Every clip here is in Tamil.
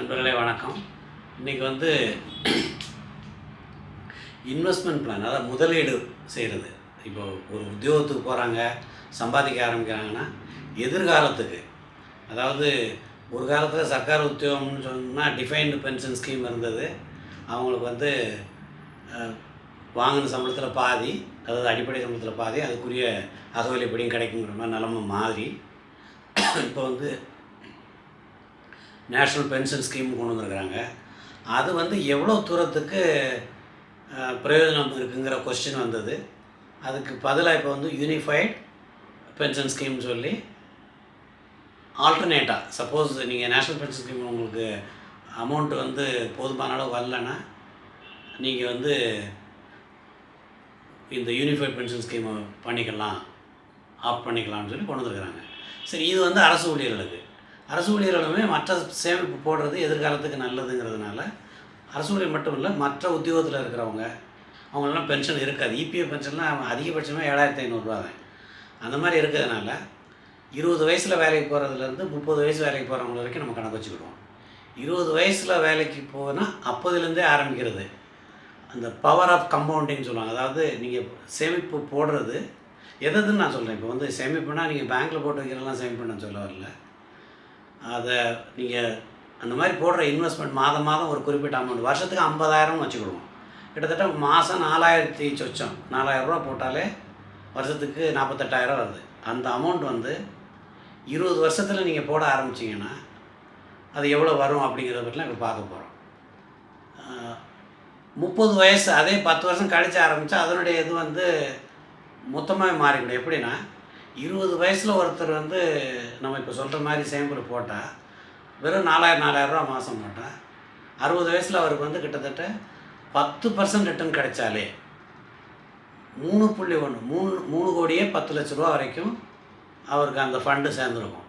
நண்பர்களே வணக்கம். இன்றைக்கி வந்து இன்வெஸ்ட்மெண்ட் பிளான் அதாவது முதலீடு செய்கிறது இப்போ ஒரு உத்தியோகத்துக்கு போகிறாங்க சம்பாதிக்க ஆரம்பிக்கிறாங்கன்னா எதிர்காலத்துக்கு அதாவது ஒரு காலத்தில் சர்க்கார் உத்தியோகம்னு சொன்னால் டிஃபைன்டு பென்ஷன் ஸ்கீம் இருந்தது. அவங்களுக்கு வந்து வாங்கின சம்பளத்தில் பாதி அதாவது அடிப்படை சம்பளத்தில் பாதி அதுக்குரிய அகவலைப்படியும் கிடைக்குங்கிற மாதிரி நிலமை மாறி இப்போ வந்து நேஷ்னல் பென்ஷன் ஸ்கீம் கொண்டு வந்துருக்குறாங்க. அது வந்து எவ்வளோ தூரத்துக்கு பிரயோஜனம் இருக்குங்கிற கொஸ்டின் வந்தது. அதுக்கு பதிலாக இப்போ வந்து யூனிஃபைட் பென்ஷன் ஸ்கீம் சொல்லி ஆல்டர்னேட்டாக சப்போஸ் நீங்கள் நேஷ்னல் பென்ஷன் ஸ்கீம் உங்களுக்கு அமௌண்ட் வந்து போதுமான அளவு வரலன்னா நீங்கள் வந்து இந்த யூனிஃபைட் பென்ஷன் ஸ்கீமை பண்ணிக்கலாம் ஆஃப் பண்ணிக்கலாம்னு சொல்லி கொண்டு வந்துருக்குறாங்க. சரி இது வந்து அரசு ஊழியர்களுக்கு. அரசு ஊழியர்களுமே மற்ற சேமிப்பு போடுறது எதிர்காலத்துக்கு நல்லதுங்கிறதுனால அரசு ஊழியர் மட்டும் இல்லை மற்ற உத்தியோகத்தில் இருக்கிறவங்க அவங்களெல்லாம் பென்ஷன் இருக்காது. இபிஎஃப் பென்ஷன்லாம் அதிகபட்சமாக ஏழாயிரத்தி ஐநூறுரூவா தான். அந்த மாதிரி இருக்கிறதுனால இருபது வயசில் வேலைக்கு போகிறதுலேருந்து முப்பது வயசு வேலைக்கு போகிறவங்க வரைக்கும் நம்ம கணக்கு வச்சுக்கிடுவோம். இருபது வயசில் வேலைக்கு போனால் அப்போதுலேருந்தே ஆரம்பிக்கிறது. அந்த பவர் ஆஃப் கம்பவுண்டிங் சொல்லுவாங்க. அதாவது நீங்கள் சேமிப்பு போடுறது எதுன்னு நான் சொல்கிறேன் இப்போ வந்து சேமிப்புனா நீங்கள் பேங்க்கில் போட்டு வைக்கிறதெல்லாம் சேமிப்புன்னு நான் சொல்ல வரல. அதை நீங்கள் அந்த மாதிரி போடுற இன்வெஸ்ட்மெண்ட் மாதம் மாதம் ஒரு குறிப்பிட்ட அமௌண்ட் வருஷத்துக்கு ஐம்பதாயிரம்னு வச்சுக்கிடுவோம். கிட்டத்தட்ட மாதம் நாலாயிரத்தி சொச்சம். நாலாயிரம் ரூபா போட்டாலே வருஷத்துக்கு நாற்பத்தெட்டாயிரம் வருது. அந்த அமௌண்ட் வந்து இருபது வருஷத்தில் நீங்கள் போட ஆரம்பிச்சிங்கன்னா அது எவ்வளோ வரும் அப்படிங்கிறத பற்றிலாம் இப்போ பார்க்க போகிறோம் முப்பது வயசு அதே பத்து வருஷம் கழிச்சு ஆரம்பித்தா அதனுடைய இது வந்து மொத்தமாக மாறிவிடும் எப்படின்னா இருபது வயசில் ஒருத்தர் வந்து நம்ம இப்போ சொல்கிற மாதிரி சேம்பிள் போட்டால் வெறும் நாலாயிரம் நாலாயிரரூவா மாதம் போட்டால் அறுபது வயசில் அவருக்கு வந்து கிட்டத்தட்ட பத்து பர்சன்ட் ரிட்டர்ன் கிடைச்சாலே மூணு புள்ளி ஒன்று மூணு மூணு கோடியே பத்து லட்ச ரூபா வரைக்கும் அவருக்கு அந்த ஃபண்டு சேர்ந்துருக்கும்.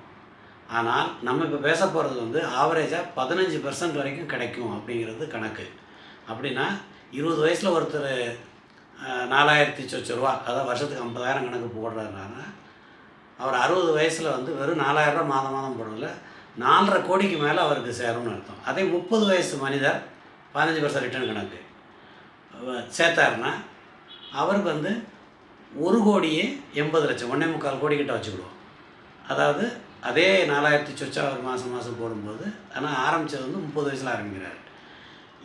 ஆனால் நம்ம இப்போ பேச போகிறது வந்து ஆவரேஜாக பதினஞ்சு பர்சன்ட் வரைக்கும் கிடைக்கும் அப்படிங்கிறது கணக்கு. அப்படின்னா இருபது வயசில் ஒருத்தர் நாலாயிரத்தி சொச்ச ரூபா அதாவது வருஷத்துக்கு ஐம்பதாயிரம் கணக்கு போடுறதுனால அவர் அறுபது வயசில் வந்து வெறும் நாலாயிரரூபா மாதம் மாதம் போடுறதுல நாலரை கோடிக்கு மேலே அவருக்கு சேரும்னு அர்த்தம். அதே முப்பது வயசு மனிதர் பதினஞ்சு பர்சன்ட் ரிட்டர்ன் கணக்கு. சேர்த்தாருன்னா அவருக்கு வந்து ஒரு கோடியே எண்பது லட்சம் ஒன்றே முக்கால் கோடி கிட்ட வச்சுக்கிடுவோம். அதாவது அதே நாலாயிரத்தி சொச்சா அவர் மாதம் மாதம் போடும்போது ஆனால் ஆரம்பித்தது வந்து முப்பது வயசில் ஆரம்பிக்கிறார்.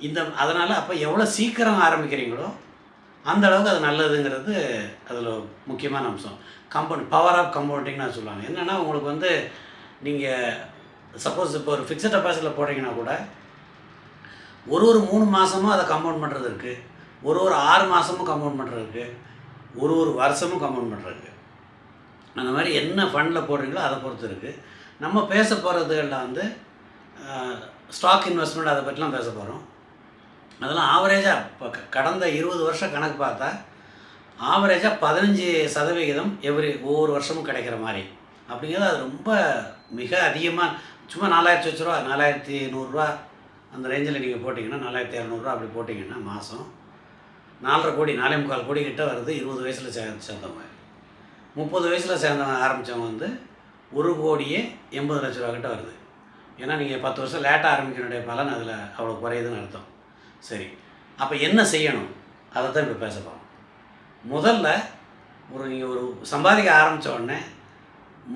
இந்த அதனால் அப்போ எவ்வளோ சீக்கிரம் ஆரம்பிக்கிறீங்களோ அந்த அளவுக்கு அது நல்லதுங்கிறது அதில் முக்கியமான அம்சம். கம்பவுண்ட் பவர் ஆஃப் கம்பவுண்டிங்னு சொல்லுவாங்க. என்னென்னா உங்களுக்கு வந்து நீங்கள் சப்போஸ் இப்போ ஒரு ஃபிக்ஸட் டெபாசிட்டில் போட்டிங்கன்னா கூட ஒரு ஒரு மூணு மாதமும் அதை கம்பவுண்ட் பண்ணுறது இருக்குது ஒரு ஒரு ஆறு மாதமும் கம்பவுண்ட் பண்ணுறது இருக்குது ஒரு ஒரு வருஷமும் கம்பவுண்ட் பண்ணுறது அந்த மாதிரி என்ன ஃபண்டில் போடுறீங்களோ அதை பொறுத்து இருக்குது நம்ம பேச போகிறதுகளில் வந்து ஸ்டாக் இன்வெஸ்ட்மெண்ட் அதை பற்றிலாம் பேச போகிறோம் அதெல்லாம் ஆவரேஜாக இப்போ க- கடந்த இருபது வருஷம் கணக்கு பார்த்தா ஆவரேஜாக பதினஞ்சு சதவிகிதம் எவ்ரி ஒவ்வொரு வருஷமும் கிடைக்கிற மாதிரி. அப்படிங்கிறது அது ரொம்ப மிக அதிகமாக சும்மா நாலாயிரத்தி வச்சு ரூபா நாலாயிரத்தி நூறுரூவா அந்த ரேஞ்சில் நீங்கள் போட்டிங்கன்னா நாலாயிரத்தி இரநூறுவா அப்படி போட்டிங்கன்னா மாதம் நாலரை கோடி நாலே முக்கால் கோடி கிட்ட வருது இருபது வயசில் சே சேர்ந்தவங்க. முப்பது வயசில் சேர்ந்தவங்க ஆரம்பித்தவங்க வந்து ஒரு கோடியே எண்பது லட்ச ரூபா கிட்ட வருது. ஏன்னா நீங்கள் பத்து வருஷம் லேட்டாக ஆரம்பிக்கிறனுடைய பலன் அதில் அவ்வளோ குறையுதுன்னு அர்த்தம். சரி. அப்போ என்ன செய்யணும்? அதை தான் இப்போ பேச போகிறோம் முதல்ல ஒரு நீங்கள் ஒரு சம்பாதிக்க ஆரம்பித்த உடனே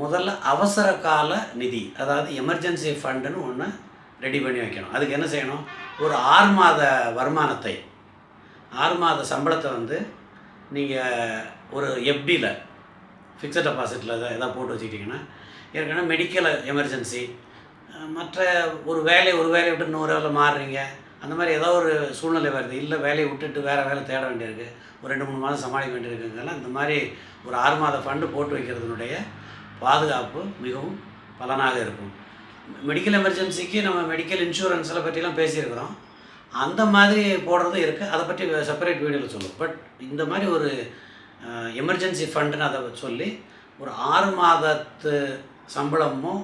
முதல்ல அவசர கால நிதி அதாவது எமர்ஜென்சி ஃபண்டுன்னு ஒன்று ரெடி பண்ணி வைக்கணும். அதுக்கு என்ன செய்யணும்? ஒரு ஆறு மாத வருமானத்தை ஆறு மாத சம்பளத்தை வந்து நீங்கள் ஒரு எஃப்டியில் ஃபிக்ஸட் டெபாசிட்டில் எதாவது எதாவது போட்டு வச்சுக்கிட்டிங்கன்னா ஏற்கனவே மெடிக்கல் எமர்ஜென்சி மற்ற ஒரு வேலையை ஒரு வேலையை விட்டு இன்னொரு வேலை மாறுறீங்க. அந்த மாதிரி ஏதோ ஒரு சூழ்நிலை வருது. இல்லை வேலையை விட்டுட்டு வேறு வேலை தேட வேண்டியிருக்கு. ஒரு ரெண்டு மூணு மாதம் சமாளிக்க வேண்டியிருக்குங்கெல்லாம் இந்த மாதிரி ஒரு ஆறு மாத ஃபண்டு போட்டு வைக்கிறதுனுடைய பாதுகாப்பு மிகவும் பலனாக இருக்கும். மெடிக்கல் எமர்ஜென்சிக்கு நம்ம மெடிக்கல் இன்சூரன்ஸில் பற்றிலாம் பேசியிருக்கிறோம். அந்த மாதிரி போடுறது இருக்குது அதை பற்றி செப்பரேட் வீடியோவில் சொல்லும் பட் இந்த மாதிரி ஒரு எமர்ஜென்சி ஃபண்டுன்னு அதை சொல்லி ஒரு ஆறு மாதத்து சம்பளமும்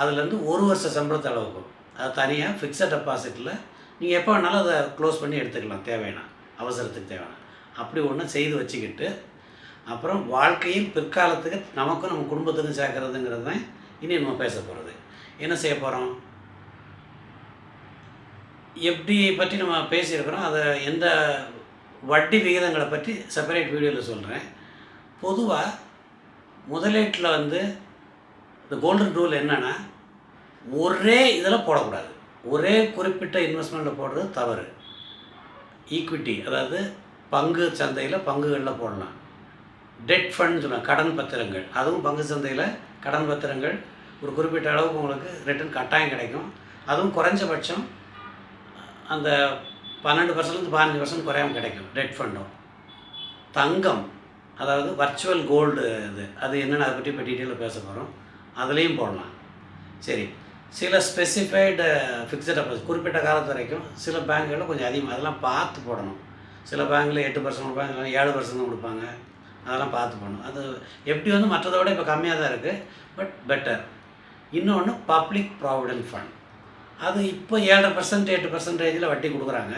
அதுலேருந்து ஒரு வருஷ சம்பளத்தை அளவுக்கும். அது தனியாக ஃபிக்ஸட் டெபாசிட்டில் நீங்கள் எப்போ வேணாலும் அதை க்ளோஸ் பண்ணி எடுத்துக்கலாம். தேவையான அவசரத்துக்கு தேவையான அப்படி ஒன்று செய்து வச்சுக்கிட்டு அப்புறம் வாழ்க்கையில் பிற்காலத்துக்கு நமக்கும் நம்ம குடும்பத்துக்கும் சேர்க்கறதுங்கிறது தான் இனி நம்ம பேச போகிறது என்ன செய்ய போகிறோம் எப்படி பற்றி நம்ம பேசியிருக்கிறோம் அதை எந்த வட்டி விகிதங்களை பற்றி செப்பரேட் வீடியோவில் சொல்கிறேன் பொதுவாக முதலீட்டில் வந்து இந்த கோல்டன் ரூல் என்னென்னா ஒரே இதில் போடக்கூடாது. ஒரே குறிப்பிட்ட இன்வெஸ்ட்மெண்ட்டில் போடுறது தவறு. ஈக்விட்டி அதாவது பங்கு சந்தையில் பங்குகளில் போடலாம். டெட் ஃபண்ட் சொல்லுவாங்க கடன் பத்திரங்கள். அதுவும் பங்கு சந்தையில் கடன் பத்திரங்கள் ஒரு குறிப்பிட்ட அளவுக்கு உங்களுக்கு ரிட்டர்ன் கட்டாயம் கிடைக்கும். அதுவும் குறைஞ்சபட்சம் அந்த பன்னெண்டு பர்சன்ட்லேருந்து பதினஞ்சு பர்சன்ட் குறையாம கிடைக்கும் டெட் ஃபண்டும் தங்கம் அதாவது வர்ச்சுவல் கோல்டு இது. அது என்னென்னு அதை பற்றி இப்போ டீட்டெயிலாக பேச போகிறோம் அதுலேயும் போடலாம். சரி. சில ஸ்பெசிஃபைடு ஃபிக்ஸட் டெபாசிட் குறிப்பிட்ட காலத்து வரைக்கும் சில பேங்க்குகளில் கொஞ்சம் அதிகமாக அதெல்லாம் பார்த்து போடணும். சில பேங்க்கில் எட்டு பர்சன்ட் கொடுப்பாங்க ஏழு பர்சன்ட் கொடுப்பாங்க. அதெல்லாம் பார்த்து போடணும். அது எப்படி வந்து மற்றதை விட இப்போ கம்மியாக தான் இருக்குது பட் பெட்டர் இன்னொன்று பப்ளிக் ப்ராவிடென்ட் ஃபண்ட் அது இப்போ ஏழரை பர்சன்ட் எட்டு பர்சன்டேஜில் வட்டி கொடுக்குறாங்க.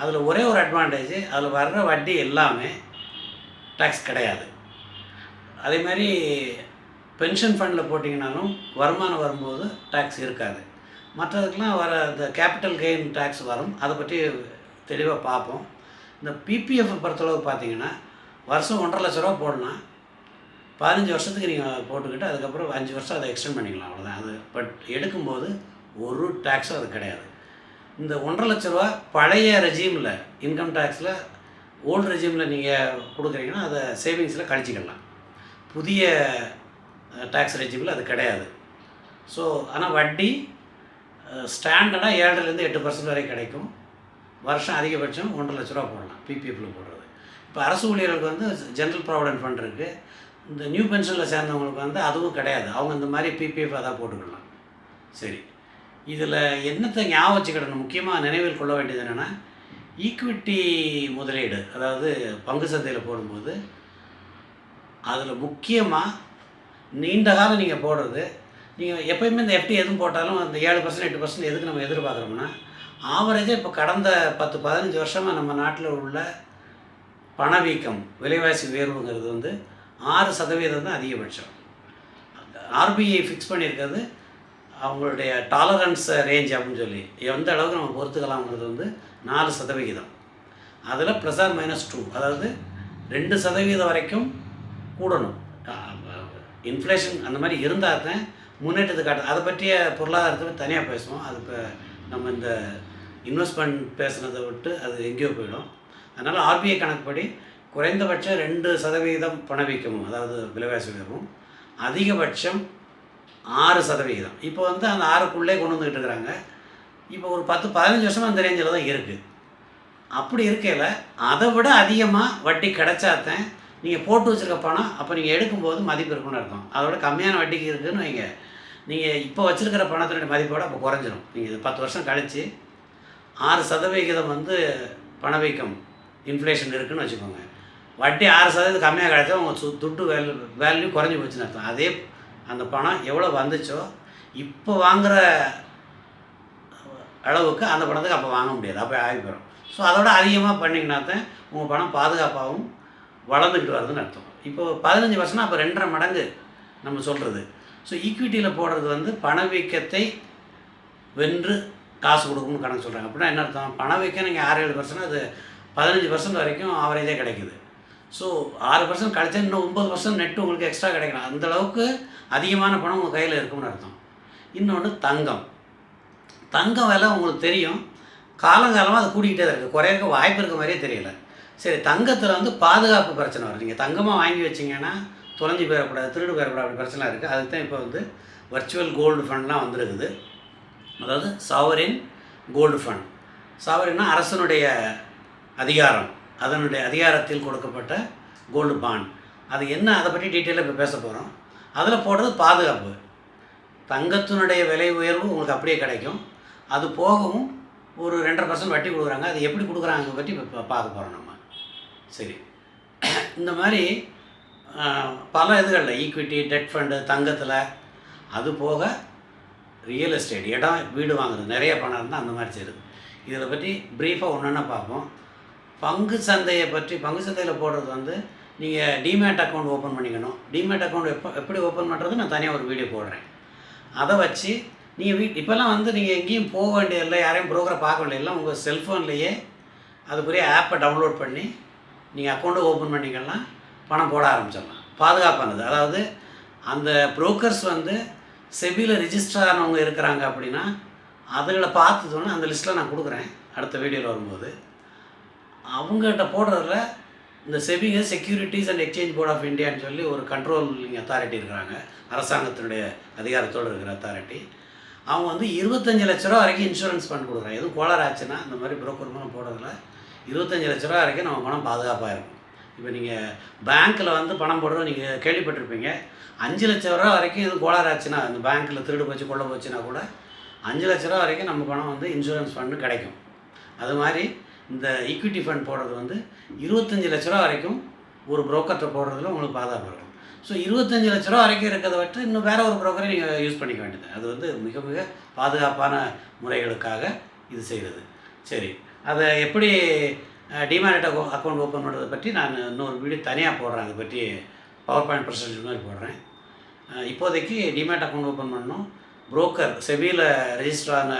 அதில் ஒரே ஒரு அட்வான்டேஜ் அதில் வர்ற வட்டி எல்லாமே டேக்ஸ் கிடையாது. அதே மாதிரி பென்ஷன் ஃபண்டில் போட்டிங்கனாலும் வருமானம் வரும்போது டேக்ஸ் இருக்காது. மற்றதுக்கெலாம் வர இந்த கேபிட்டல் கெயின் டேக்ஸ் வரும். அதை பற்றி தெளிவாக பார்ப்போம். இந்த பிபிஎஃப் பொறுத்தளவு பார்த்தீங்கன்னா வருஷம் ஒன்றரை லட்ச ரூபா போடலாம் பதினஞ்சு வருஷத்துக்கு நீங்கள் போட்டுக்கிட்டு அதுக்கப்புறம் அஞ்சு வருஷம் அதை எக்ஸ்டெண்ட் பண்ணிக்கலாம் அவ்வளோதான் அது பட் எடுக்கும்போது ஒரு டேக்ஸும் அது கிடையாது. இந்த ஒன்றரை லட்ச ரூபா பழைய ரெஜீமில் இன்கம் டேக்ஸில் ஓல்டு ரெஜீமில் நீங்கள் கொடுக்குறீங்கன்னா அதை சேவிங்ஸில் கழிச்சிக்கலாம். புதிய டேக்ஸ் ரெஜிமில் அது கிடையாது. ஸோ ஆனால் வட்டி ஸ்டாண்டர்டாக ஏழரைலேருந்து எட்டு பர்சன்ட் வரை கிடைக்கும். வருஷம் அதிகபட்சம் ஒன்றரை லட்ச ரூபா போடலாம் பிபிஎஃப்பில் போடுறது. இப்போ அரசு ஊழியர்களுக்கு வந்து ஜென்ரல் ப்ராவிடென்ட் ஃபண்ட் இருக்குது இந்த நியூ பென்ஷனில் சேர்ந்தவங்களுக்கு வந்து அதுவும் கிடையாது. அவங்க இந்த மாதிரி பிபிஎஃப் அதான் போட்டுக்கலாம். சரி. இதில் என்னத்தை ஞாபகம் வச்சுக்கிடணும்? முக்கியமாக நினைவில் கொள்ள வேண்டியது என்னென்னா ஈக்விட்டி முதலீடு அதாவது பங்கு சந்தையில் போடும்போது அதில் முக்கியமாக நீண்ட காலம் நீங்கள் போடுறது நீங்கள் எப்போயுமே இந்த எஃப்டி எதுவும் போட்டாலும் அந்த ஏழு பர்சன்ட் எட்டு பர்சன்ட் எதுக்கு நம்ம எதிர்பார்க்குறோம்னா ஆவரேஜாக இப்போ கடந்த பத்து பதினஞ்சு வருஷமாக நம்ம நாட்டில் உள்ள பணவீக்கம் விலைவாசி உயர்வுங்கிறது வந்து ஆறு சதவீதம் தான் அதிகபட்சம். ஆர்பிஐ ஃபிக்ஸ் பண்ணியிருக்கிறது அவங்களுடைய டாலரன்ஸ் ரேஞ்ச் அப்படின்னு சொல்லி எந்த அளவுக்கு நம்ம பொறுத்துக்கலாம்ங்கிறது வந்து நாலு சதவிகிதம். அதில் ப்ளஸ் ஆர் மைனஸ் டூ அதாவது ரெண்டு சதவீதம் வரைக்கும் கூடணும். இன்ஃப்ளேஷன் அந்த மாதிரி இருந்தால் தான் முன்னேற்றத்தை காட்டும். அதை பற்றிய பொருளாதாரத்தை தனியாக பேசுவோம். அது இப்போ நம்ம இந்த இன்வெஸ்ட்மெண்ட் பேசுனதை விட்டு அது எங்கேயோ போயிடும். அதனால் ஆர்பிஐ கணக்குப்படி குறைந்தபட்சம் ரெண்டு சதவீதம் பணவீக்கமும் அதாவது விலைவாசி உயர்வும் அதிகபட்சம் ஆறு சதவிகிதம் இப்போ வந்து அந்த ஆறுக்குள்ளே கொண்டு வந்துக்கிட்டு இருக்கிறாங்க. இப்போ ஒரு பத்து பதினஞ்சு வருஷமாக அந்த ரேஞ்சில் தான் இருக்குது அப்படி இருக்கையில் அதை விட அதிகமாக வட்டி கிடைச்சாதான் நீங்கள் போட்டு வச்சுருக்க பணம் அப்போ நீங்கள் எடுக்கும்போது மதிப்பு இருக்குன்னு அர்த்தம். அதோட கம்மியான வட்டிக்கு இருக்குதுன்னு வைங்க. நீங்கள் இப்போ வச்சுருக்கிற பணத்தினுடைய மதிப்போட அப்போ குறைஞ்சிரும். நீங்கள் பத்து வருஷம் கழித்து ஆறு சதவிகிதம் வந்து பணவீக்கம் இன்ஃப்ளேஷன் இருக்குதுன்னு வச்சுக்கோங்க. வட்டி ஆறு சதவீதம் கம்மியாக கிடைச்சா உங்கள் சு துட்டு வேல்யூ வேல்யூ குறைஞ்சி போச்சுன்னு அர்த்தம். அதே அந்த பணம் எவ்வளோ வந்துச்சோ இப்போ வாங்குகிற அளவுக்கு அந்த பணத்துக்கு அப்போ வாங்க முடியாது. அப்போ ஆகி போயிடும் ஸோ அதோட அதிகமாக பண்ணிங்கன்னா தான் உங்கள் பணம் பாதுகாப்பாகவும் வளர்ந்துக்கிட்டு வருதுன்னு அர்த்தம். இப்போ பதினஞ்சு வருஷம்னா அப்போ ரெண்டரை மடங்கு நம்ம சொல்கிறது ஸோ ஈக்விட்டியில் போடுறது வந்து பணவீக்கத்தை வென்று காசு கொடுக்கணும்னு கணக்கு சொல்கிறாங்க அப்படின்னா என்ன அர்த்தம்? பணவீக்கம் நீங்கள் ஆறு ஏழு பர்சன்ட் அது பதினஞ்சு பர்சன்ட் வரைக்கும் ஆவரேஜாக கிடைக்குது. ஸோ ஆறு பர்சன்ட் கிடைச்சா இன்னும் ஒம்பது பர்சன்ட் நெட்டு உங்களுக்கு எக்ஸ்ட்ரா கிடைக்கணும் அந்தளவுக்கு அதிகமான பணம் உங்கள் கையில் இருக்கும்னு அர்த்தம். இன்னொன்று தங்கம். தங்கம் விலை உங்களுக்கு தெரியும். காலங்காலமாக அது கூட்டிகிட்டே தான் இருக்குது குறையக்க வாய்ப்பு இருக்க மாதிரியே தெரியலை. சரி தங்கத்தில் வந்து பாதுகாப்பு பிரச்சனை வரும் நீங்கள் தங்கமாக வாங்கி வச்சிங்கன்னா தொலைஞ்சு போயிடக்கூடாது திருடு போயிடக்கூடாது அப்படி பிரச்சனை இருக்குது அதுக்கு தான் இப்போ வந்து வர்ச்சுவல் கோல்டு ஃபண்ட்லாம் வந்துருக்குது. அதாவது சாவரின் கோல்டு ஃபண்ட் சாவரின்னா அரசனுடைய அதிகாரம். அதனுடைய அதிகாரத்தில் கொடுக்கப்பட்ட கோல்டு பாண்ட் அது என்ன அதை பற்றி டீட்டெயிலாக இப்போ பேச போகிறோம் அதில் போடுறது பாதுகாப்பு. தங்கத்தினுடைய விலை உயர்வு உங்களுக்கு அப்படியே கிடைக்கும். அது போகவும் ஒரு ரெண்டரை பர்சன்ட் வட்டி கொடுக்குறாங்க. அது எப்படி கொடுக்குறாங்க பற்றி இப்போ பார்க்க போகிறோம் நம்ம. சரி. இந்த மாதிரி பல இதுகளில் ஈக்விட்டி டெட் ஃபண்டு தங்கத்தில் அது போக ரியல் எஸ்டேட் இடம் வீடு வாங்குறது நிறைய பணம் இருந்தால் அந்த மாதிரி செய்யுது இதில் பற்றி ப்ரீஃபாக ஒன்று பார்ப்போம்? பங்கு சந்தையை பற்றி பங்கு சந்தையில் போடுறது வந்து நீங்கள் டிமேட் அக்கௌண்ட் ஓப்பன் பண்ணிக்கணும். டிமேட் அக்கௌண்ட் எப்போ எப்படி ஓப்பன் பண்ணுறது நான் தனியாக ஒரு வீடியோ போடுறேன். அதை வச்சு நீங்கள் வீட் இப்போல்லாம் வந்து நீங்கள் எங்கேயும் போக வேண்டியதில்லை யாரையும் ப்ரோக்கரை பார்க்க வேண்டியதில்லை உங்கள் செல்ஃபோன்லேயே அதுக்குரிய ஆப்பை டவுன்லோட் பண்ணி நீங்கள் அக்கௌண்ட்டை ஓப்பன் பண்ணிங்கன்னா பணம் போட ஆரம்பிச்சிடலாம். பாதுகாப்பானது அதாவது அந்த புரோக்கர்ஸ் வந்து செபியில் ரிஜிஸ்டர் ஆனவங்க இருக்கிறாங்க அப்படின்னா அதில் பார்த்ததோன்னே அந்த லிஸ்ட்டில் நான் கொடுக்குறேன். அடுத்த வீடியோவில் வரும்போது. அவங்ககிட்ட போடுறதுல இந்த செபிங்க securities and exchange board of இந்தியான்னு சொல்லி ஒரு கண்ட்ரோலிங் அத்தாரிட்டி இருக்கிறாங்க. அரசாங்கத்தினுடைய அதிகாரத்தோடு இருக்கிற அத்தாரிட்டி அவங்க வந்து இருபத்தஞ்சு லட்ச ரூபா வரைக்கும் இன்சூரன்ஸ் பண்ணி கொடுக்குறாங்க. எதுவும் கோளாறு ஆச்சுன்னா இந்த மாதிரி புரோக்கர் மூலம் போடுறதுல இருபத்தஞ்சு லட்ச ரூபா வரைக்கும் நம்ம பணம் பாதுகாப்பாக இருக்கும் இப்போ நீங்கள் பேங்க்கில் வந்து பணம் போடுறோம் நீங்கள் கேள்விப்பட்டிருப்பீங்க. அஞ்சு லட்ச ரூபா வரைக்கும் எதுவும் கோளாறு ஆச்சுன்னா அந்த பேங்க்கில் திருடு போச்சு கொள்ள போச்சுன்னா கூட அஞ்சு லட்ச ரூபா வரைக்கும் நம்ம பணம் வந்து இன்சூரன்ஸ் ஃபண்டு கிடைக்கும். அது மாதிரி இந்த ஈக்விட்டி ஃபண்ட் போடுறது வந்து இருபத்தஞ்சி லட்ச ரூபா வரைக்கும் ஒரு புரோக்கர்கிட்ட போடுறதுல உங்களுக்கு பாதுகாப்பு இருக்கும். ஸோ இருபத்தஞ்சி லட்ச ரூபா வரைக்கும் இருக்கிறத விட்டு இன்னும் வேறு ஒரு புரோக்கரை நீங்கள் யூஸ் பண்ணிக்க வேண்டியது. அது வந்து மிக மிக பாதுகாப்பான முறைகளுக்காக இது செய்கிறது. சரி. அதை எப்படி டிமேரிட் அக்கௌண்ட் ஓப்பன் பண்ணுறதை பற்றி நான் இன்னொரு வீடியோ தனியாக போடுறேன். அதை பற்றி பவர் பாயிண்ட் ப்ரெசன்டேஷன் மாதிரி போடுறேன். இப்போதைக்கு டிமேட் அக்கௌண்ட் ஓப்பன் பண்ணணும். புரோக்கர் செபியில் ரெஜிஸ்டர் ஆன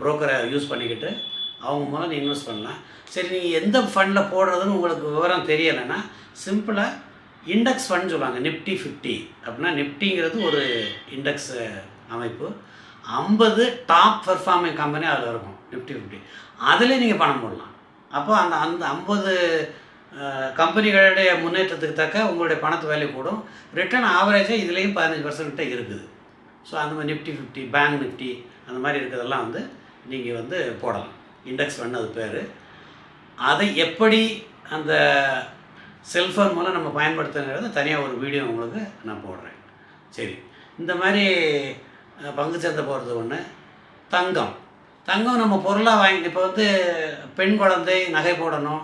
புரோக்கரை யூஸ் பண்ணிக்கிட்டு அவங்க மூலம் நீ இன்வெஸ்ட் பண்ணலாம். சரி நீங்கள் எந்த ஃபண்டில் போடுறதுன்னு உங்களுக்கு விவரம் தெரியலைன்னா சிம்பிளாக இண்டெக்ஸ் ஃபண்ட் சொல்லுவாங்க. நிஃப்டி ஃபிஃப்டி அப்படின்னா நிஃப்டிங்கிறது ஒரு இண்டெக்ஸ் அமைப்பு. ஐம்பது டாப் பெர்ஃபார்மிங் கம்பெனி அதில் இருக்கும். ஃபிஃப்டி ஃபிஃப்டி அதில் நீங்கள் பணம் போடலாம். அப்போ அந்த அந்த ஐம்பது கம்பெனிகளுடைய முன்னேற்றத்துக்கு தக்க உங்களுடைய பணத்து வேல்யூ கூடும். ரிட்டர்ன் ஆவரேஜாக இதுலேயும் பதினஞ்சு பர்சன்ட் இருக்குது. ஸோ அந்த மாதிரி நிஃப்டி ஃபிஃப்டி பேங்க் நிஃப்டி அந்த மாதிரி இருக்கிறதெல்லாம் வந்து நீங்கள் வந்து போடலாம். இண்டெக்ஸ் ஃபண்ட் அது பேர். அதை எப்படி அந்த செல்ஃபோன் மூலம் நம்ம பயன்படுத்துங்கிறது தனியாக ஒரு வீடியோ உங்களுக்கு நான் போடுறேன். சரி. இந்த மாதிரி பங்கு சந்தை போகிறது ஒன்று தங்கம். தங்கம் நம்ம பொருளாக வாங்கிட்டு இப்போ வந்து பெண் குழந்தை நகை போடணும்.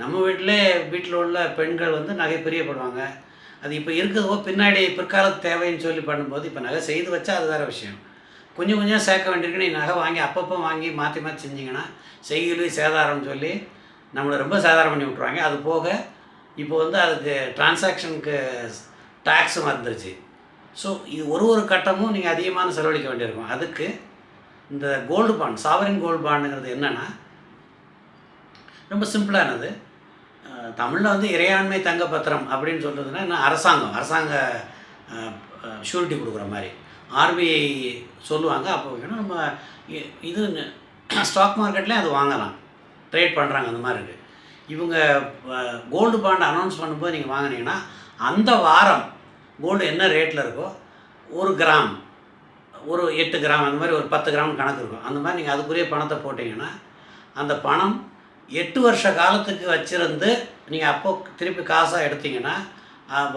நம்ம வீட்டிலே வீட்டில் உள்ள பெண்கள் வந்து நகை பிரியப்படுவாங்க. அது இப்போ இருக்கிறதோ பின்னாடி பிற்காலத்து தேவைன்னு சொல்லி பண்ணும்போது இப்போ நகை செய்து வச்சா அது வேறு விஷயம். கொஞ்சம் கொஞ்சம் சேர்க்க வேண்டியிருக்கு. நீ நகை வாங்கி அப்பப்போ வாங்கி மாற்றி மாற்றி செஞ்சிங்கன்னா செய்கூலி சேதாரம்னு சொல்லி நம்மளை ரொம்ப சேதாரம் பண்ணி விட்ருவாங்க அது போக இப்போ வந்து அதுக்கு டிரான்சாக்ஷனுக்கு டேக்ஸும் வந்துருச்சு. ஸோ இது ஒரு ஒரு கட்டமும் நீங்கள் அதிகமான செலவழிக்க வேண்டியிருக்கும். அதுக்கு இந்த கோல்டு பாண்ட் சாவரின் கோல்டு பாண்டுங்கிறது என்னென்னா ரொம்ப சிம்பிளானது தமிழில் வந்து இறையாண்மை தங்க பத்திரம் அப்படின்னு சொல்கிறதுனா என்ன அரசாங்கம் அரசாங்க ஷூரிட்டி கொடுக்குற மாதிரி. ஆர்பிஐ சொல்லுவாங்க அப்போ வைக்கணும் நம்ம இ- இது ஸ்டாக் மார்க்கெட்லேயும் அது வாங்கலாம். ட்ரேட் பண்ணுறாங்க அந்த மாதிரி இருக்குது இவங்க கோல்டு பாண்ட் அனௌன்ஸ் பண்ணும்போது நீங்கள் வாங்கினீங்கன்னா அந்த வாரம் கோல்டு என்ன ரேட்டில் இருக்கோ ஒரு கிராம் ஒரு எட்டு கிராம் அந்த மாதிரி ஒரு பத்து கிராம் கணக்கு இருக்கும். அந்த மாதிரி நீங்கள் அதுக்குரிய பணத்தை போட்டிங்கன்னா அந்த பணம் எட்டு வருஷ காலத்துக்கு வச்சிருந்து நீங்கள் அப்போது திருப்பி காசாக எடுத்தீங்கன்னா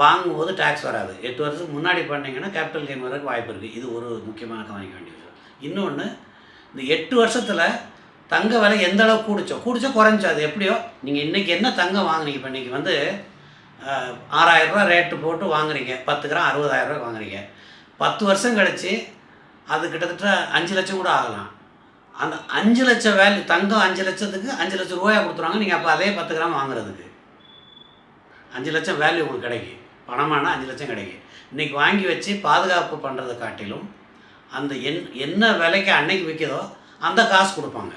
வாங்கும்போது டேக்ஸ் வராது. எட்டு வருஷத்துக்கு முன்னாடி பண்ணீங்கன்னா கேபிட்டல் கெயின் வரக்கு வாய்ப்பு இருக்குது இது ஒரு முக்கியமான கவனிக்க வேண்டிய விஷயம். இன்னொன்று இந்த எட்டு வருஷத்தில் தங்க விலை எந்த அளவுக்கு கூடிச்சோ கூடிச்சோ குறைஞ்சோ அது எப்படியோ நீங்கள் இன்றைக்கி என்ன தங்கம் வாங்குனீங்க இப்போ இன்றைக்கி வந்து ஆறாயிரம் ரூபா ரேட்டு போட்டு வாங்குறீங்க. பத்து கிராம் அறுபதாயிரம் ரூபாய் வாங்குறீங்க. பத்து வருஷம் கழித்து அது கிட்டத்தட்ட அஞ்சு லட்சம் கூட ஆகலாம். அந்த அஞ்சு லட்சம் வேல்யூ தங்கம் அஞ்சு லட்சத்துக்கு அஞ்சு லட்சம் ரூபாயா கொடுத்துருவாங்க. நீங்கள் அப்போ அதே பத்து கிராம் வாங்குறதுக்கு. அஞ்சு லட்சம் வேல்யூ உங்களுக்கு கிடைக்கும். பணமானா அஞ்சு லட்சம் கிடைக்கும். இன்றைக்கி வாங்கி வச்சு பாதுகாப்பு பண்ணுறதை காட்டிலும் அந்த என் என்ன விலைக்கு அன்னைக்கு விற்கிதோ அந்த காசு கொடுப்பாங்க.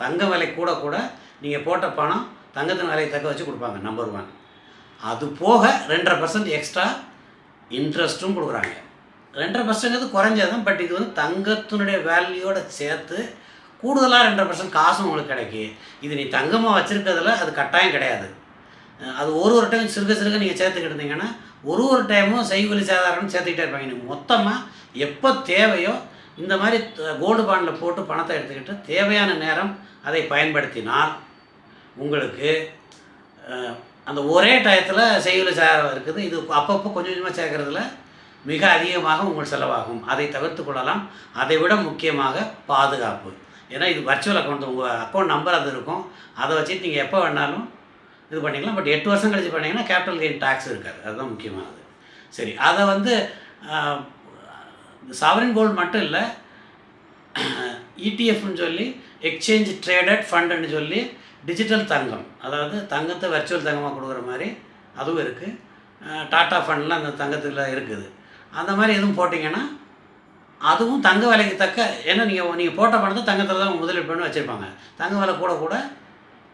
தங்க விலை கூட கூட நீங்கள் போட்ட பணம் தங்கத்தின் விலையை தக்க வச்சு கொடுப்பாங்க நம்பர் ஒன் அது போக ரெண்டரை பர்சன்ட் எக்ஸ்ட்ரா இன்ட்ரெஸ்ட்டும் கொடுக்குறாங்க. ரெண்டரை பர்சன்ட் குறைஞ்சதும் பட் இது வந்து தங்கத்தினுடைய வேல்யூயோட சேர்த்து கூடுதலாக ரெண்டரை பர்சன்ட் காசும் உங்களுக்கு கிடைக்கும். இது நீ தங்கமாக வச்சுருக்கிறதுல அது கட்டாயம் கிடையாது. அது ஒரு ஒரு டைம் சிறுக சிறுக நீங்கள் சேர்த்துக்கிட்டு இருந்தீங்கன்னா ஒரு ஒரு டைமும் செய்கூலி சேதாரம்னு சேர்த்துக்கிட்டே இருப்பாங்க. நீங்கள் மொத்தமாக எப்போ தேவையோ இந்த மாதிரி கோல்டு பாண்டில் போட்டு பணத்தை எடுத்துக்கிட்டு தேவையான நேரம் அதை பயன்படுத்தினால் உங்களுக்கு அந்த ஒரே டயத்தில் செய்கூலி சேதாரம் இருக்குது. இது அப்பப்போ கொஞ்சம் கொஞ்சமாக சேர்க்கறதுல மிக அதிகமாக உங்கள் செலவாகும். அதை தவிர்த்து கொள்ளலாம். அதை விட முக்கியமாக பாதுகாப்பு. ஏன்னா இது வர்ச்சுவல் அக்கௌண்ட் உங்கள் அக்கௌண்ட் நம்பர் அது இருக்கும். அதை வச்சுட்டு நீங்கள் எப்போ வேணாலும் இது பண்ணிக்கலாம். பட் எட்டு வருஷம் கழிச்சு பண்ணீங்கன்னா கேபிட்டல் கெயின் டேக்ஸ் இருக்காது. அதுதான் முக்கியமானது. சரி அதை வந்து சாவரின் கோல்டு மட்டும் இல்லை இடிஎஃப்னு சொல்லி எக்ஸ்சேஞ்ச் ட்ரேடட் ஃபண்டுன்னு சொல்லி டிஜிட்டல் தங்கம். அதாவது தங்கத்தை வர்ச்சுவல் தங்கமாக கொடுக்குற மாதிரி அதுவும் இருக்குது டாட்டா ஃபண்ட்லாம் அந்த தங்கத்தில் இருக்குது. அந்த மாதிரி எதுவும் போட்டிங்கன்னா அதுவும் தங்க விலைக்கு தக்க ஏன்னா நீங்கள் நீங்கள் போட்ட பணத்தை தங்கத்தில் தான் முதலீடு பண்ணி வச்சுருப்பாங்க. தங்க விலை கூட கூட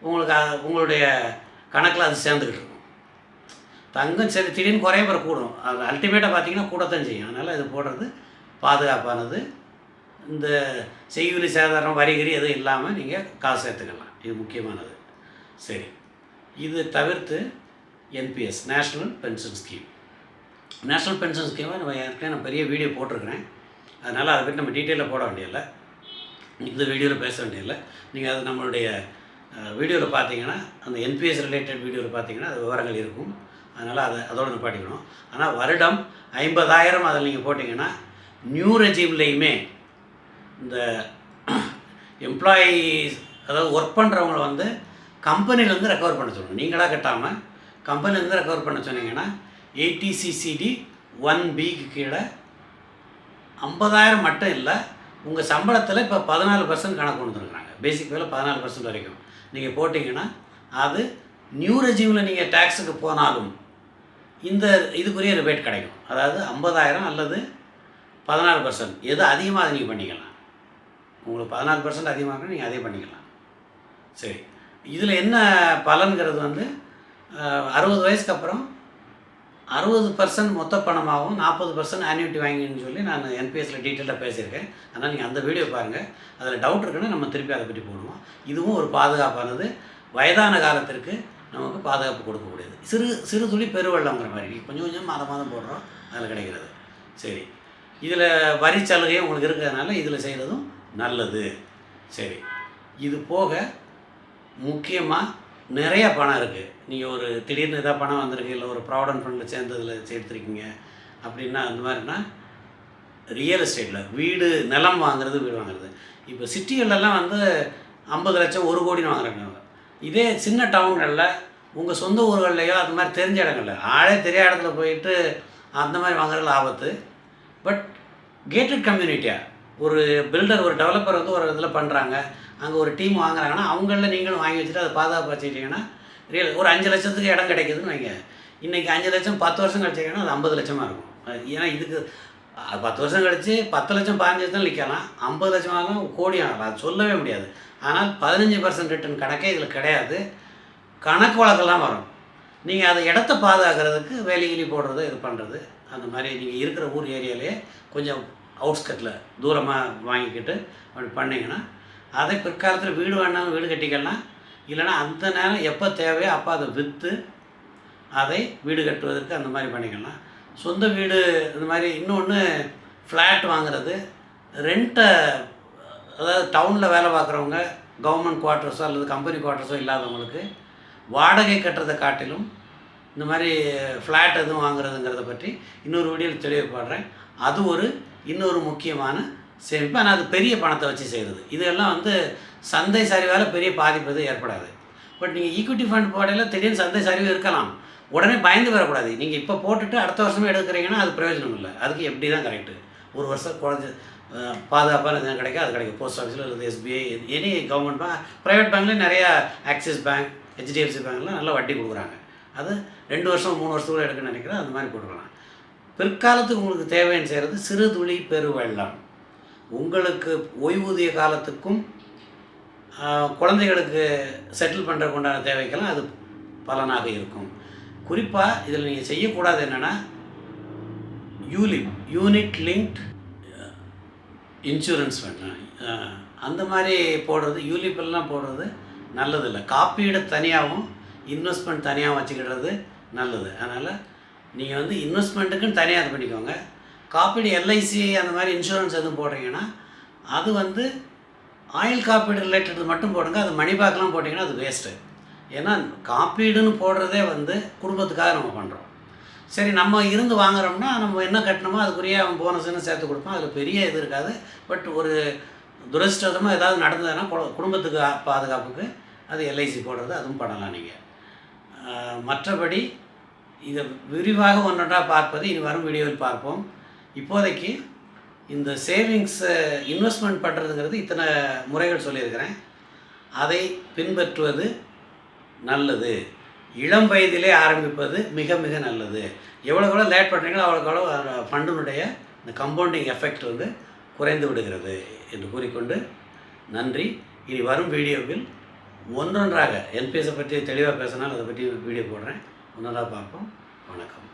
உங்களுக்கு உங்களுடைய கணக்கில் அது சேர்ந்துக்கிட்டு இருக்கும். தங்கம் சரி திடீர்னு குறைய பிற கூடும். அது அல்டிமேட்டாக பார்த்தீங்கன்னா கூடத்தான் செய்யும். அதனால் இது போடுறது பாதுகாப்பானது. இந்த செய்கூலி சேதாரம் வரிகரி எதுவும் இல்லாமல் நீங்கள் காசு சேர்த்துக்கலாம். இது முக்கியமானது. சரி. இது தவிர்த்து NPS national pension scheme national pension ஸ்கீமை நம்ம ஏற்கனவே நான் பெரிய வீடியோ போட்டிருக்கிறேன். அதனால் அதை பற்றி நம்ம டீட்டெயிலில் போட வேண்டியதில்லை. இந்த வீடியோவில் பேச வேண்டியதில்லை. நீங்கள் அது நம்மளுடைய வீடியோவில் பார்த்தீங்கன்னா அந்த என்பிஎஸ் ரிலேட்டட் வீடியோவில் பார்த்தீங்கன்னா அது விவரங்கள் இருக்கும். அதனால் அதை அதோடு நிப்பாட்டிக்கணும். ஆனால் வருடம் ஐம்பதாயிரம் அதில் நீங்கள் போட்டிங்கன்னா நியூ ரெஜிம்லேயுமே இந்த எம்ப்ளாயீஸ் அதாவது ஒர்க் பண்ணுறவங்கள வந்து கம்பெனிலேருந்து ரெக்கவர் பண்ண சொல்லணும் நீங்களாக கட்டாமல் கம்பெனிலேருந்து ரெக்கவர் பண்ண சொன்னீங்கன்னா ஏடிசிசிடி ஒன் பிக்கு கீழே ஐம்பதாயிரம் மட்டும் இல்லை. உங்கள் சம்பளத்தில் இப்போ பதினாலு பர்சன்ட் கணக்கு கொண்டு வந்துருக்குறாங்க பேசிக் வேலை பதினாலு பர்சன்ட் வரைக்கும். நீங்கள் போட்டிங்கன்னா அது நியூ ரெஜிமில் நீங்கள் டேக்ஸுக்கு போனாலும் இந்த இதுக்குரிய ரிபேட் கிடைக்கும். அதாவது ஐம்பதாயிரம் அல்லது பதினாலு பர்சன்ட் எது அதிகமாக அதை நீங்கள் பண்ணிக்கலாம். உங்களுக்கு பதினாலு பர்சன்ட் அதிகமாக நீங்கள் அதே பண்ணிக்கலாம். சரி. இதில் என்ன பலன்கிறது வந்து அறுபது வயசுக்கு அப்புறம் அறுபது பர்சன்ட் மொத்த பணமாகவும் நாற்பது பர்சன்ட் ஆன்யூட்டி வாங்கின்னு சொல்லி நான் என்பிஎஸ்சில் டீட்டெயிலாக பேசியிருக்கேன். அதனால் நீங்கள் அந்த வீடியோ பாருங்கள் அதில் டவுட் இருக்குன்னா நம்ம திருப்பி அதை பற்றி போடுவோம். இதுவும் ஒரு பாதுகாப்பானது. வயதான காலத்திற்கு நமக்கு பாதுகாப்பு கொடுக்கக்கூடியது. சிறு சிறு துளி பெருவெள்ளங்கிற மாதிரி. கொஞ்சம் கொஞ்சம் மாதம் மாதம் போடுறோம். அதில் கிடைக்கிறது. சரி. இதில் வரி சலுகையும் உங்களுக்கு இருக்கிறதுனால இதில் செய்கிறதும் நல்லது. சரி. இது போக முக்கியமாக நிறைய பணம் இருக்குது நீங்கள் ஒரு திடீர்னு ஏதாவது பணம் வந்திருக்கு இல்லை ஒரு ப்ராவிடன்ட் ஃபண்டில் சேர்ந்ததில் சேர்த்துருக்கீங்க அப்படின்னா அந்த மாதிரினா ரியல் எஸ்டேட்டில் வீடு நிலம் வாங்குறது வீடு வாங்குறது. இப்போ சிட்டிகளெல்லாம் வந்து ஐம்பது லட்சம் ஒரு கோடின்னு வாங்குறாங்க இதே சின்ன டவுன்களில் உங்கள் சொந்த ஊர்கள்லையோ அந்த மாதிரி தெரிஞ்ச இடங்கள்ல ஆளே தெரியாத இடத்துல போயிட்டு அந்த மாதிரி வாங்குறது ஆபத்து பட் கேட்டட் கம்யூனிட்டியாக ஒரு பில்டர் ஒரு டெவலப்பர் வந்து ஒரு இதில் பண்ணுறாங்க அங்கே ஒரு டீம் வாங்குறாங்கன்னா அவங்களில் நீங்களும் வாங்கி வச்சுட்டு அதை பாதுகாப்பு வச்சுக்கிட்டிங்கன்னா ரியல் ஒரு அஞ்சு லட்சத்துக்கு இடம் கிடைக்குதுன்னு வைங்க. இன்றைக்கி அஞ்சு லட்சம் பத்து வருஷம் கழிச்சிங்கன்னா அது ஐம்பது லட்சமாக இருக்கும். ஏன்னா இதுக்கு அது பத்து வருஷம் கழிச்சு பத்து லட்சம் பதினஞ்சு லட்சம் நிற்கலாம் ஐம்பது லட்சம் ஆகலாம் கோடி ஆகலாம் அது சொல்லவே முடியாது. ஆனால் பதினஞ்சு பர்சன்ட் ரிட்டர்ன் கணக்கே இதில் கிடையாது. கணக்கு வழக்கெல்லாம் வரும். நீங்கள் அதை இடத்த பாதுகாக்கிறதுக்கு வேலி கிளி போடுறது இது பண்ணுறது அந்த மாதிரி நீங்கள் இருக்கிற ஊர் ஏரியாலே கொஞ்சம் அவுட்ஸ்கட்டில் தூரமாக வாங்கிக்கிட்டு அப்படி பண்ணிங்கன்னா அதை பிற்காலத்தில் வீடு வேணாலும் வீடு கட்டிக்கலாம். இல்லைன்னா அந்த நேரம் எப்போ தேவையோ அப்போ அதை விற்று அதை வீடு கட்டுவதற்கு அந்த மாதிரி பண்ணிக்கலாம். சொந்த வீடு இந்த மாதிரி இன்னொன்று ஃப்ளாட் வாங்குறது. ரெண்ட்டை அதாவது டவுனில் வேலை பார்க்குறவங்க கவர்மெண்ட் குவார்ட்டர்ஸோ அல்லது கம்பெனி குவார்ட்டர்ஸோ இல்லாதவங்களுக்கு வாடகை கட்டுறதை காட்டிலும் இந்த மாதிரி ஃப்ளாட் எதுவும் வாங்குறதுங்கிறத பற்றி இன்னொரு வீடியோவில் தெளிவுபடுறேன் அது ஒரு இன்னொரு முக்கியமான சேமிப்பு ஆனால் அது பெரிய பணத்தை வச்சு செய்கிறது இதெல்லாம் வந்து சந்தை சரிவால் பெரிய பாதிப்பு எதுவும் ஏற்படாது. பட் நீங்கள் ஈக்விட்டி ஃபண்ட் போடையில் திடீர்னு சந்தை சரிவு இருக்கலாம். உடனே பயந்து வரக்கூடாது. நீங்கள் இப்போ போட்டுட்டு அடுத்த வருஷமே எடுக்கிறீங்கன்னா அது பிரயோஜனம் இல்லை. அதுக்கு எப்படி தான் கரெக்டு ஒரு வருஷம் குறைஞ்ச பாதுகாப்பாக எதுவும் கிடைக்கும் அது கிடைக்கும். போஸ்ட் ஆஃபீஸில் அல்லது SBI any government bank private பேங்க்லேயும் நிறையா ஆக்சிஸ் பேங்க் ஹெச்டிஎஃப்சி பேங்க்லாம் நல்லா வட்டி கொடுக்குறாங்க. அது ரெண்டு வருஷம் மூணு வருஷத்துக்குள்ள எடுக்கணும்னு நினைக்கிறேன் அந்த மாதிரி கொடுக்கலாம் பிற்காலத்துக்கு உங்களுக்கு தேவைன்னு செய்கிறது சிறு துளி பெருவெள்ளம். உங்களுக்கு ஓய்வூதிய காலத்துக்கும் குழந்தைகளுக்கு செட்டில் பண்ணுறதுக்கு உண்டான தேவைக்கெல்லாம் அது பலனாக இருக்கும். குறிப்பாக இதில் நீங்கள் செய்யக்கூடாது என்னென்னா ULIP unit linked insurance fund அந்த மாதிரி போடுறது யூலிப் எல்லாம் போடுறது நல்லதில்லை. காப்பீடு தனியாகவும் இன்வெஸ்ட்மெண்ட் தனியாகவும் வச்சுக்கிடுறது நல்லது. அதனால் நீங்கள் வந்து இன்வெஸ்ட்மெண்ட்டுக்குன்னு தனியாக இது பண்ணிக்கோங்க. காப்பீடு எல்ஐசி அந்த மாதிரி இன்சூரன்ஸ் எதுவும் போடுறீங்கன்னா அது வந்து ஆயில் காப்பீடு ரிலேட்டட் மட்டும் போடுங்க. அது மணி போட்டிங்கன்னா அது வேஸ்ட்டு ஏன்னா காப்பீடுன்னு போடுறதே வந்து குடும்பத்துக்காக நம்ம பண்ணுறோம் சரி நம்ம இருந்து வாங்குறோம்னா நம்ம என்ன கட்டணுமோ அதுக்குரிய அவன் போனஸ்ன்னு சேர்த்து கொடுப்பான் அதில் பெரிய இது இருக்காது. பட் ஒரு துரதிருஷ்டமாக ஏதாவது நடந்ததுன்னா குடும்பத்துக்கு பாதுகாப்புக்கு அது எல்ஐசி போடுறது அதுவும் பண்ணலாம் நீங்கள் மற்றபடி இதை விரிவாக ஒன்றொன்றாக பார்ப்பது இனி வரும் வீடியோவில் பார்ப்போம். இப்போதைக்கு இந்த சேவிங்ஸை இன்வெஸ்ட்மெண்ட் பண்ணுறதுங்கிறது இத்தனை முறைகள் சொல்லியிருக்கிறேன். அதை பின்பற்றுவது நல்லது. இளம் வயதிலே ஆரம்பிப்பது மிக மிக நல்லது. எவ்வளோ எவ்வளோ லேட் பண்ணுறீங்களோ அவ்வளோக்கு அவ்வளோ ஃபண்டினுடைய இந்த கம்பவுண்டிங் எஃபெக்ட் வந்து குறைந்து விடுகிறது என்று கூறிக்கொண்டு நன்றி. இனி வரும் வீடியோவில் ஒன்றொன்றாக என்பிஎஸை பற்றி தெளிவாக பேசினால் அதை பற்றி வீடியோ போடுறேன். உன்னதாக பார்ப்போம். வணக்கம்.